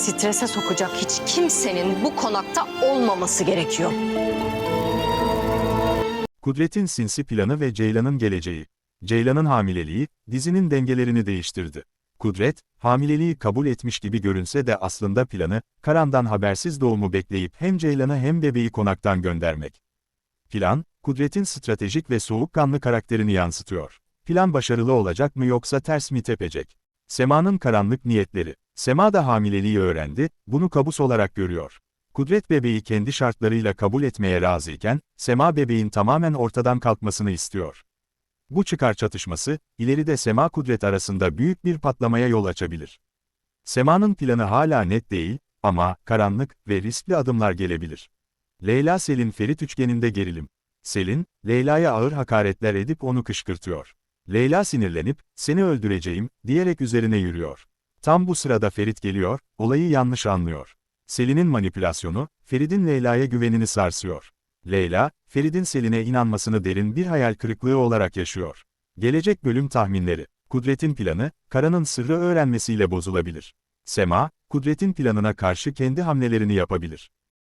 strese sokacak hiç kimsenin bu konakta olmaması gerekiyor. Kudret'in sinsi planı ve Ceylan'ın geleceği. Ceylan'ın hamileliği, dizinin dengelerini değiştirdi. Kudret, hamileliği kabul etmiş gibi görünse de aslında planı, Karan'dan habersiz doğumu bekleyip hem Ceylan'ı hem bebeği konaktan göndermek. Plan, Kudret'in stratejik ve soğukkanlı karakterini yansıtıyor. Plan başarılı olacak mı yoksa ters mi tepecek? Sema'nın karanlık niyetleri. Sema da hamileliği öğrendi, bunu kabus olarak görüyor. Kudret bebeği kendi şartlarıyla kabul etmeye razıyken, Sema bebeğin tamamen ortadan kalkmasını istiyor. Bu çıkar çatışması, ileride Sema Kudret arasında büyük bir patlamaya yol açabilir. Sema'nın planı hala net değil, ama karanlık ve riskli adımlar gelebilir. Leyla Selin Ferit üçgeninde gerilim. Selin, Leyla'ya ağır hakaretler edip onu kışkırtıyor. Leyla sinirlenip, seni öldüreceğim, diyerek üzerine yürüyor. Tam bu sırada Ferit geliyor, olayı yanlış anlıyor. Selin'in manipülasyonu, Ferit'in Leyla'ya güvenini sarsıyor. Leyla, Ferit'in Selin'e inanmasını derin bir hayal kırıklığı olarak yaşıyor. Gelecek bölüm tahminleri. Kudret'in planı, Kara'nın sırrı öğrenmesiyle bozulabilir. Sema, Kudret'in planına karşı kendi hamlelerini yapabilir.